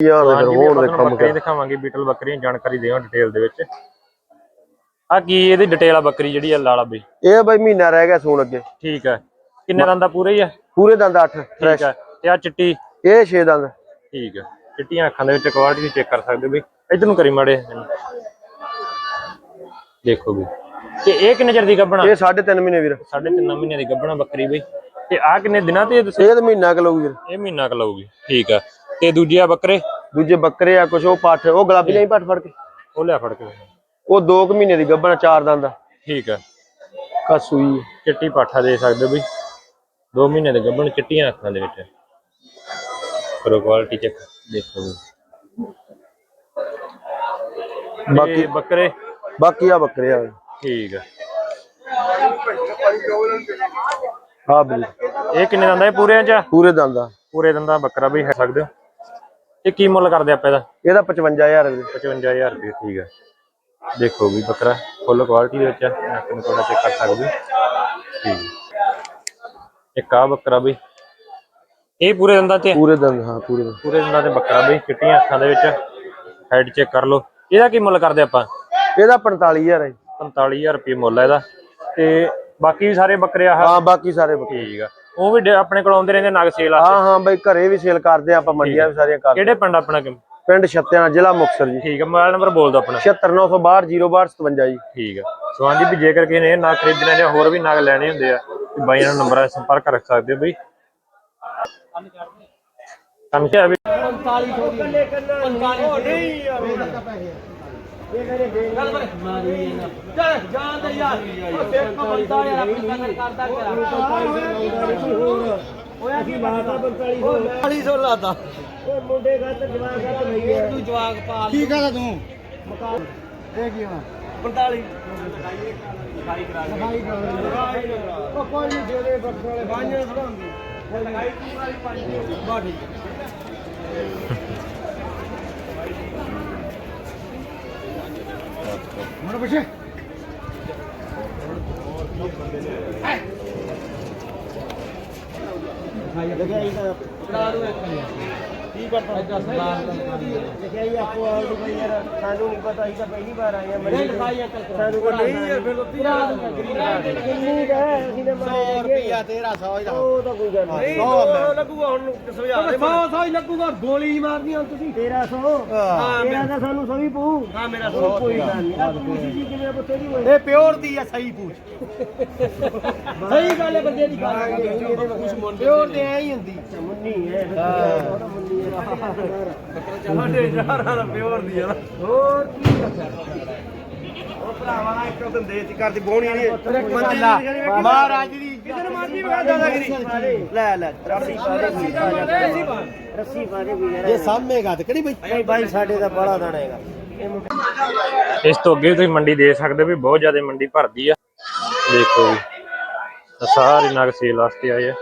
ਯਾਰ ਹਾਂਜੀ ਫਿਰ ਵੀ ਹੋਣ ਦੇ ਕੰਮ ਬੱਕਰੀਆਂ ਕਰ। ਦਿਖਾਵਾਂਗੇ ਬੀਟਲ ਬੱਕਰੀਆਂ ਦੀ ਜਾਣਕਾਰੀ ਦੇਵਾਂ ਡਿਟੇਲ ਦੇ ਵਿੱਚ। ਆ ਕੀ ਇਹਦੀ ਡਿਟੇਲ ਆ ਬੱਕਰੀ ਜਿਹੜੀ ਆ ਲਾਲਾ ਬਈ? ਇਹ ਬਾਈ ਮਹੀਨਾ ਰਹਿ ਗਿਆ ਸੂਣ ਅੱਗੇ। ਠੀਕ ਹੈ ਕਿੰਨੇ ਦੰਦ ਦਾ ਪੂਰੇ ਹੀ ਆ? ਪੂਰੇ ਦੰਦ 8 ਫਰੈਸ਼ ਠੀਕ ਹੈ ਤੇ ਆ ਚਿੱਟੀ? ਇਹ 6 ਦੰਦ। ਠੀਕ ਹੈ ਚਿੱਟੀਆਂ ਅੱਖਾਂ ਦੇ ਵਿੱਚ ਕੁਆਲਿਟੀ ਚੈੱਕ ਕਰ ਸਕਦੇ ਹੋ ਬਈ। ਇਧਰ ਨੂੰ ਕਰੀ ਮਾੜੇ। ਦੇਖੋ ਵੀ ਤੇ ਇਹ ਕਿੰਨੇ ਚਿਰ ਦੀ ਗੱਭਣਾ? ਇਹ 3.5 ਮਹੀਨੇ ਵੀਰ। ਸਾਢੇ ਤਿੰਨ ਮਹੀਨੇ ਦੀ ਗੱਭਣਾ ਬੱਕਰੀ ਬਈ। ਤੇ ਆ ਕਿੰਨੇ ਦਿਨਾਂ ਤੇ ਦੱਸੋ? ਇਹ ਤਾਂ ਮਹੀਨਾ ਕੁ ਲਊ ਵੀਰ। ਇਹ ਮਹੀਨਾ ਕ ਲਊਗੀ। ਠੀਕ ਆ। ਤੇ ਦੂਜੇ ਆ ਬੱਕਰੇ? ਦੂਜੇ ਬੱਕਰੇ ਆ ਕੁਛ ਉਹ ਪੱਠ ਉਹ ਗੁਲਾਬੀ ਲਈ ਪੱਠ ਫੜ ਕੇ। ਉਹ ਲਿਆ ਫੜ ਕੇ। ਉਹ 2 ਕੁ ਮਹੀਨੇ ਦੀ ਗੱਭਣਾ ਚਾਰ ਦੰਦ ਦਾ ਠੀਕ ਆ। ਕਸੂਈ ਚਿੱਟੀ ਪਾਠਾ ਦੇ ਸਕਦੇ ਹੋ ਬਈ। 2 ਮਹੀਨੇ ਦੇ ਗੱਭਣ ਚਿੱਟੀਆਂ ਅੱਖਾਂ ਦੇ ਵਿੱਚ। ਕਰੋ ਕੁਆਲਿਟੀ ਚੈੱਕ ਦੇਖੋ ਬਾਕੀ ਬੱਕਰੇ? ਬਾਕੀ ਆ ਬੱਕਰੇ ਆ। ਠੀਕ ਆ। ਆ ਵੀਰ ਇਹ ਕਿੰਨੇ ਦੰਦਾ ਇਹ ਪੂਰਿਆਂ ਚ? ਪੂਰੇ ਦੰਦ ਪੂਰੇ ਦੰਦਾ ਬੱਕਰਾ ਵੀ ਹੈ ਸਕਦੇ ਹੋ? ਇਹ ਕੀ ਮੁੱਲ ਕਰਦੇ ਆਪਾਂ ਇਹਦਾ? ਇਹਦਾ 55000 ਵੀਰ 55000 ਰੁਪਏ ਠੀਕ ਹੈ। ਦੇਖੋ ਵੀ ਬੱਕਰਾ ਫੁੱਲ ਕੁਆਲਿਟੀ ਦੇ ਵਿੱਚ ਹੈ ਨੱਕ ਨੂੰ ਥੋੜਾ ਚੈੱਕ ਕਰ ਸਕਦੇ ਠੀਕ ਇੱਕ ਆ ਬੱਕਰਾ ਵੀ ਇਹ ਪੂਰੇ ਦੰਦਾਂ ਤੇ? ਪੂਰੇ ਦੰਦ ਹਾਂ ਪੂਰੇ ਦੰਦ। ਪੂਰੇ ਦੰਦਾਂ ਤੇ ਬੱਕਰਾ ਵੀ ਚਿੱਟੀਆਂ ਅੱਖਾਂ ਦੇ ਵਿੱਚ। ਹਾਈਟ ਚੈੱਕ ਕਰ ਲਓ। ਇਹਦਾ ਕੀ ਮੁੱਲ ਕਰਦੇ ਆਪਾਂ? ਇਹਦਾ 45000 ਹੈ। 45000 ਰੁਪਏ ਮੁੱਲ ਹੈ ਇਹਦਾ। ਤੇ ਬਾਕੀ ਵੀ ਸਾਰੇ ਬੱਕਰੇ ਆਹ? ਹਾਂ ਬਾਕੀ ਸਾਰੇ ਬੱਕਰੇ। ਠੀਕ ਆ। ਉਹ ਵੀ ਆਪਣੇ ਕੋਲ ਆਉਂਦੇ ਰਹਿੰਦੇ ਨਗ ਸੇਲ ਆ ਹਾਂ ਹਾਂ ਬਈ ਘਰੇ ਵੀ ਸੇਲ ਕਰਦੇ ਆ ਆਪਾਂ ਮੰਡੀਆਂ ਵੀ ਸਾਰੀਆਂ ਕਰਦੇ ਕਿਹੜੇ ਪਿੰਡ ਆਪਣਾ ਕਿ- ਪਿੰਡ ਛੱਤਿਆਣਾ ਜ਼ਿਲ੍ਹਾ ਮੁਕਤਸਰ ਜੀ। ਠੀਕ ਆ ਮੋਬਾਈਲ ਨੰਬਰ ਬੋਲ ਦਿਓ ਆਪਣਾ। 76962 06257 ਜੀ। ਠੀਕ ਆ ਸੋ ਹਾਂਜੀ ਵੀ ਜੇਕਰ ਕਿਸੇ ਨੇ ਨਗ ਖਰੀਦਣੇ ਜਾਂ ਹੋਰ ਵੀ ਨਗ ਲੈਣੇ ਹੁੰਦੇ ਆ ਤੇ ਬਾਈ ਨਾਲ ਨੰਬਰਾਂ 'ਤੇ ਸੰਪਰਕ ਕਰ ਸਕਦੇ ਹੋ ਬਈ। ਕੰਮ ਕੀ ਆ ਵੀ ਕੀ ਕਹਦਾ ਤੂੰ? ਇਹ ਕੀ ਹੋਣਾ? 45 ਲਿਖਾਈ ਕਰਾ ਦੇ। ਉਹ ਕੋਈ ਨਹੀਂ ਦੇ ਦੇ ਬੱਕਰੇ ਵਾਲੇ। ਬਾਈਆਂ ਖੜਾਉਂਦੇ ਲਗਾਈ ਤੂੰ ਵਾਲੀ ਪਾਣੀ ਬਾ ਠੀਕ ਮਰ ਬਸ਼ੇ ਕੀ ਕਰਦਾ ਲਿਖਿਆ ਹੀ ਆਪੋ ਆਲ ਦੀ ਬਈ ਯਾਰ ਸਾਨੂੰ ਨਹੀਂ ਪਤਾ ਅਸੀਂ ਤਾਂ ਪਹਿਲੀ ਵਾਰ ਆਏ ਆ ਮੈਨੂੰ ਸਾਨੂੰ ਕੋਈ ਨਹੀਂ ਯਾਰ ਫਿਰ ਉੱਤੀ ਕਿੰਨੀ ਦਾ ਹੈ ਅਸੀਂ ਤਾਂ 100 ਰੁਪਿਆ ਤੇਰਾ 100 ਹੀ ਉਹ ਤਾਂ ਕੋਈ ਗੱਲ ਨਹੀਂ। ਸੌ ਲੱਗੂਗਾ ਹੁਣ ਸਮਝਾ ਦੇ 100 100 ਹੀ ਲੱਗੂਗਾ ਗੋਲੀ ਮਾਰਨੀ ਹੁਣ ਤੁਸੀਂ 1300 ਹਾਂ ਤੇਰਾ ਤਾਂ ਸਾਨੂੰ ਸਭੀ ਪਊ ਹਾਂ ਮੇਰਾ ਕੋਈ ਗੱਲ ਨਹੀਂ ਇਹ ਪਿਓਰ ਦੀ ਆ ਸਹੀ ਪੂਛ। ਸਹੀ ਗੱਲ ਹੈ ਬੰਦੇ ਦੀ ਗੱਲ ਪਿਓਰ ਤੇ ਐ ਹੀ ਹੁੰਦੀ। ਮੁੰਨੀ ਹੈ। ਉਹਦਾ ਮੁੰਨੀ ਹੈ ਸਾਡੇ ਯਾਰਾਂ ਦਾ ਪਿਓਰ ਦੀ ਆ ਹੋਰ ਕੀ ਕਰਦਾ ਉਹ ਭਰਾਵਾ ਇੱਕ ਦਿਨ ਦੇਤੀ ਕਰਦੀ ਬੋਣੀ ਨਹੀਂ ਮਹਾਰਾਜ ਦੀ ਕਿਧਰ ਮਾਰਦੀ ਬਗਾ ਦਾਦਾਗਿਰੀ ਲੈ ਲੈ ਰੱਸੀ ਰੱਸੀ ਪਾਦੇ ਵੀ ਯਾਰ। ਇਹ ਸਾਹਮਣੇਗਾ ਤੇ ਕਿਹੜੀ ਬਈ। ਨਹੀਂ ਭਾਈ ਸਾਡੇ ਦਾ ਬੜਾ ਦਾਣਾ ਹੈਗਾ। ਇਹ ਮੁੰਡਾ ਇਸ ਤੋਂ ਅੱਗੇ ਵੀ ਤੁਸੀਂ ਮੰਡੀ ਦੇ ਸਕਦੇ ਹੋ ਵੀ ਬਹੁਤ ਜ਼ਿਆਦਾ ਮੰਡੀ ਭਰਦੀ ਆ। ਦੇਖੋ ਜੀ। ਆਹ ਸਾਰੇ ਨਗ ਸੇਲ ਵਾਸਤੇ ਆਏ ਆ